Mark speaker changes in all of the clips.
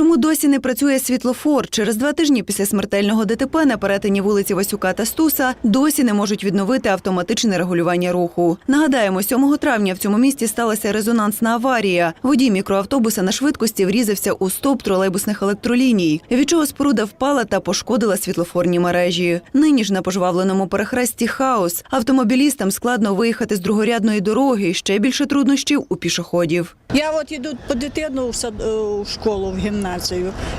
Speaker 1: Чому досі не працює світлофор? Через два тижні після смертельного ДТП на перетині вулиці Васюка та Стуса досі не можуть відновити автоматичне регулювання руху. Нагадаємо, 7 травня в цьому місті сталася резонансна аварія. Водій мікроавтобуса на швидкості врізався у стовп тролейбусних електроліній, від чого споруда впала та пошкодила світлофорні мережі. Нині ж на пожвавленому перехресті хаос. Автомобілістам складно виїхати з другорядної дороги. Ще більше труднощів у пішоходів.
Speaker 2: Я от іду по дитину в, е, школу, в гімназію,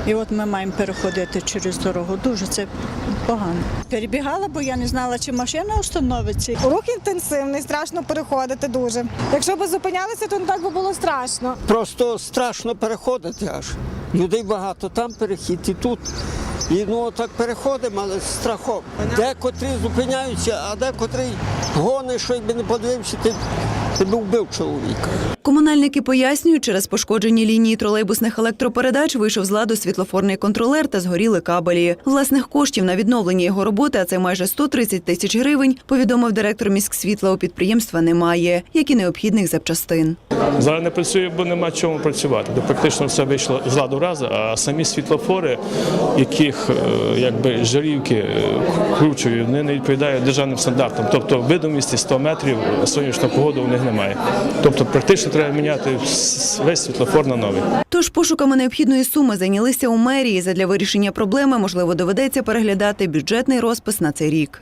Speaker 2: і от ми маємо переходити через дорогу. Дуже це погано. Перебігала, бо я не знала, чи машина остановиться.
Speaker 3: Рух інтенсивний, страшно переходити дуже. Якщо б зупинялися, то не так би було страшно.
Speaker 4: Просто страшно переходити аж. Людей багато, там перехід і тут. І ну так переходимо, але з страхом. Декотрі зупиняються, а декотрий гонить, що якби не подивився, ти, ти б вбив чоловіка.
Speaker 1: Комунальники пояснюють, через пошкоджені лінії тролейбусних електропередач вийшов з ладу світлофорний контролер та згоріли кабелі. Власних коштів на відновлення його роботи, а це майже 130 тисяч гривень, повідомив директор міськсвітла у підприємства немає, як і необхідних запчастин.
Speaker 5: Зараз не працює, бо нема чому працювати. Бо практично все вийшло з ладу разу, а самі світлофори, яких е, якби жарівки е, кручою, вони не відповідають державним стандартам. Тобто видимості 100 метрів сонячна погода у них немає. Тобто практично треба міняти весь світлофор на новий.
Speaker 1: Тож пошуками необхідної суми зайнялися у мерії. Задля вирішення проблеми, можливо, доведеться переглядати бюджетний розпис на цей рік.